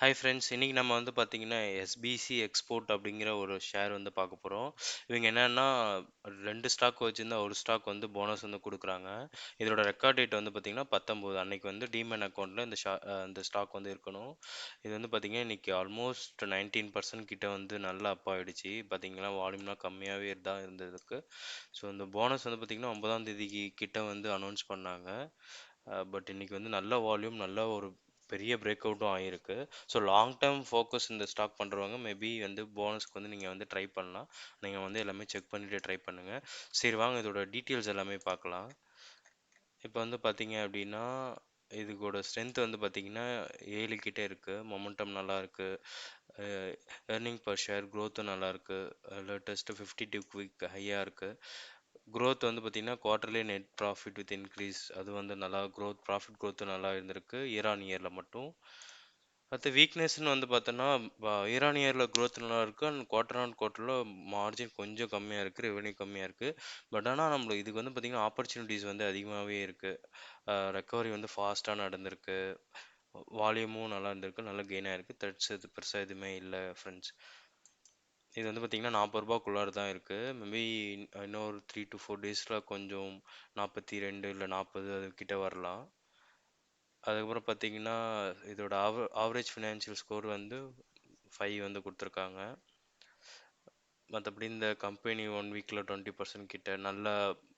Hi friends இன்றைக்கி நம்ம வந்து பார்த்திங்கன்னா எஸ்பிசி எக்ஸ்போர்ட் அப்படிங்கிற ஒரு ஷேர் வந்து பார்க்க போகிறோம் இவங்க என்னென்னா ரெண்டு ஸ்டாக் வச்சுருந்தா ஒரு ஸ்டாக் வந்து போனஸ் வந்து கொடுக்குறாங்க. இதோட ரெக்கார்ட் டேட் வந்து பார்த்தீங்கன்னா பத்தொம்போது அன்றைக்கி வந்து டிமேன் அக்கௌண்ட்டில் இந்த ஷா இந்த ஸ்டாக் வந்து இருக்கணும். இது வந்து பார்த்தீங்கன்னா இன்றைக்கி ஆல்மோஸ்ட் நைன்டீன் பர்சன்ட் கிட்ட வந்து நல்லா அப் ஆகிடுச்சு பார்த்திங்கன்னா வால்யூம்லாம் கம்மியாகவே தான் இருந்ததுக்கு. ஸோ இந்த போனஸ் வந்து பார்த்திங்கன்னா ஒன்பதாம் தேதிக்கு கிட்ட வந்து அனௌன்ஸ் பண்ணாங்க. பட் இன்றைக்கி வந்து நல்ல வால்யூம் நல்ல ஒரு பெரிய பிரேக் அவுட்டும் ஆகிருக்கு ஸோ லாங் டேர்ம் ஃபோக்கஸ் இந்த ஸ்டாக் பண்ணுறவங்க மேபி வந்து போனஸ்க்கு வந்து நீங்கள் வந்து ட்ரை பண்ணலாம். நீங்கள் வந்து எல்லாமே செக் பண்ணிவிட்டு ட்ரை பண்ணுங்கள் சரி வாங்க இதோட டீட்டெயில்ஸ் எல்லாமே பார்க்கலாம். இப்போ வந்து பார்த்தீங்க அப்படின்னா இதுக்கோட ஸ்ட்ரென்த் வந்து பார்த்தீங்கன்னா ஏழு கிட்டே இருக்குது மொமெண்டம் நல்லா இருக்குது ஏர்னிங் பர் ஷேர் க்ரோத்தும் நல்லா இருக்குது லேட்டஸ்ட்டு ஃபிஃப்டி டூ குவிக் ஹையாக இருக்குது க்ரோத் வந்து பார்த்திங்கன்னா quarterly net profit with increase அது வந்து நல்லா க்ரோத் ப்ராஃபிட் growth நல்லா இருந்திருக்கு இயர் ஆன் இயரில் மட்டும். அடுத்து வீக்னஸ்னு வந்து பார்த்தோன்னா இயர் ஆன் இயரில் க்ரோத் நல்லா இருக்குது அண்ட் குவார்டர் ஆன் குவார்ட்டரில் மார்ஜின் கொஞ்சம் கம்மியாக இருக்குது ரெவன்யூ கம்மியாக இருக்குது பட் ஆனால் நம்மளுக்கு இதுக்கு வந்து பார்த்திங்கன்னா ஆப்பர்ச்சுனிட்டிஸ் வந்து அதிகமாகவே இருக்குது ரெக்கவரி வந்து ஃபாஸ்ட்டாக நடந்திருக்கு. வால்யூமும் நல்லா இருந்திருக்கு நல்லா கெயினாக இருக்குது த்ரெட்ஸ் இது பெருசாக எதுவுமே இல்லை ஃப்ரெண்ட்ஸ் இது வந்து பார்த்திங்கன்னா நாற்பது ரூபாக்குள்ளார தான் இருக்குது மேபி இன்னொரு த்ரீ டு ஃபோர் டேஸில் கொஞ்சம் நாற்பத்தி ரெண்டு இல்லை நாற்பது அது வரலாம். அதுக்கப்புறம் பார்த்தீங்கன்னா இதோட ஆவ ஆவரேஜ் ஃபினான்ஷியல் ஸ்கோர் வந்து ஃபைவ் வந்து கொடுத்துருக்காங்க. மற்றபடி இந்த கம்பெனி ஒன் வீக்கில் டுவெண்ட்டி பர்சன்ட் கிட்ட நல்ல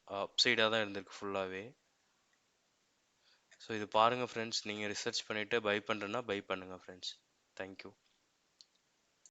அப்சைடாக தான் இருந்திருக்கு ஃபுல்லாகவே ஸோ இது பாருங்கள் ஃப்ரெண்ட்ஸ் நீங்கள் ரிசர்ச் பண்ணிவிட்டு பை பண்ணுறேன்னா பை பண்ணுங்கள் ஃப்ரெண்ட்ஸ் தேங்க்யூ